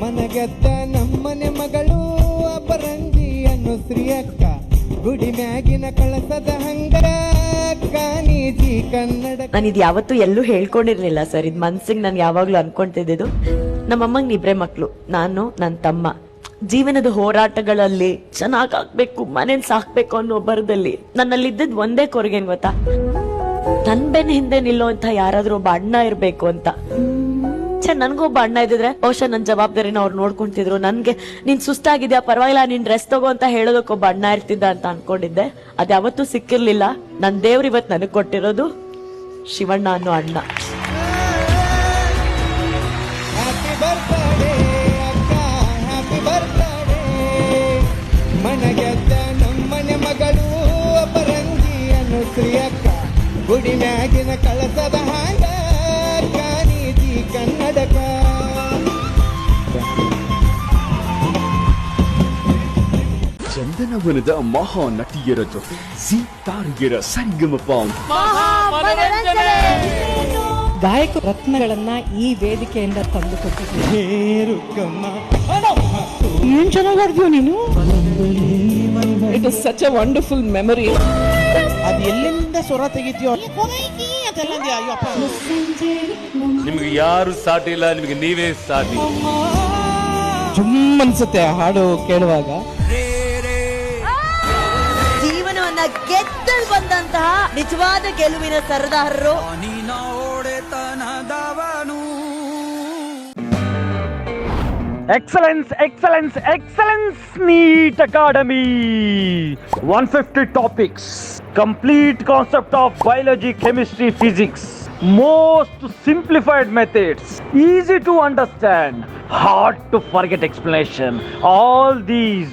ಮನಗೆದ್ದ ನಮ್ಮನೆ ಮಗಳು, ಅಪರಂಗಿ ಅನ್ನು ಗುಡಿ ಮ್ಯಾಗಿನ ಕಳಸದ ಹಂಗರ ಕಾನೀಜಿ ಕನ್ನಡ ನಾನು ಇದು ಯಾವತ್ತೂ ಎಲ್ಲೂ ಹೇಳ್ಕೊಂಡಿರ್ಲಿಲ್ಲ ಸರ್. ಇದು ಮನ್ಸಿಗೆ ನಾನು ಯಾವಾಗ್ಲೂ ಅನ್ಕೊಂತಿದ್ದು ನಮ್ಮಮ್ಮಂಗ್ ಇಬ್ರೇ ಮಕ್ಳು, ನಾನು ನನ್ನ ತಮ್ಮ. ಜೀವನದ ಹೋರಾಟಗಳಲ್ಲಿ ಚೆನ್ನಾಗ್ ಆಗ್ಬೇಕು, ಮನೇನ್ ಸಾಕ್ಬೇಕು ಅನ್ನೋ ಬರದಲ್ಲಿ ನನ್ನಲ್ಲಿದ್ದದ್ ಒಂದೇ ಕೊರಗೇನ್ ಗೊತ್ತಾ? ನನ್ ಬೆನ್ ಹಿಂದೆ ಅಂತ ಯಾರಾದ್ರೂ ಒಬ್ಬ ಅಣ್ಣ ಇರ್ಬೇಕು ಅಂತ. ಛೆ ನನ್ಗೊಬ್ಬ ಅಣ್ಣ ಇದ್ದಿದ್ರೆ ಬಹುಶಃ ನನ್ನ ಜವಾಬ್ದಾರಿನ ಅವ್ರು ನೋಡ್ಕೊಂತಿದ್ರು. ನನ್ಗೆ, ನೀನ್ ಸುಸ್ತಾಗಿದ್ಯಾ, ಪರವಾಗಿಲ್ಲ, ನೀನ್ ಡ್ರೆಸ್ ತಗೋ ಅಂತ ಹೇಳೋದಕ್ಕೆ ಒಬ್ಬ ಅಣ್ಣ ಇರ್ತಿದ್ದ ಅಂತ ಅನ್ಕೊಂಡಿದ್ದೆ. ಅದ್ ಯಾವತ್ತೂ ಸಿಕ್ಕಿರ್ಲಿಲ್ಲ. ನನ್ ದೇವ್ರ ಇವತ್ ನನಗ್ ಕೊಟ್ಟಿರೋದು ಶಿವಣ್ಣ ಅನ್ನೋ ಅಣ್ಣ. ಗುಡಿ ಮ್ಯಾಗಿನ ಅಕ್ಕ ಚಂದನವನದ ಮಹಾ ನಟಿಯರ ಜೊತೆ ಜಿ ತಾರಿಯರ ಸರಿಗಮ ಗಾಯಕ ರತ್ನಗಳನ್ನ ಈ ವೇದಿಕೆಯಿಂದ ತಂದು ಏನ್ ಚೆನ್ನಾಗಿ ನೀನು it is such a wonderful memory ಅದು ಎಲ್ಲಿಂದ ಸ್ವರ ತೆಗಿತೀಯೋ ನಿಮ್ಗೆ ಯಾರು ಸಾಟಿ ಇಲ್ಲ ನಿಮಗೆ ನೀವೇ ಸಾಟಿ ಜುಮ್ ಅನ್ಸುತ್ತೆ ಆ ಹಾಡು ಕೇಳುವಾಗ ಗೆದ್ದಲ್ಲಿ ಬಂದಂತಹ ನಿಜವಾದ ಗೆಲುವಿನ ಸರದಾರರು. Excellence excellence excellence NEET academy one fifty topics complete concept of biology chemistry physics most simplified methods easy to understand hard to forget explanation all these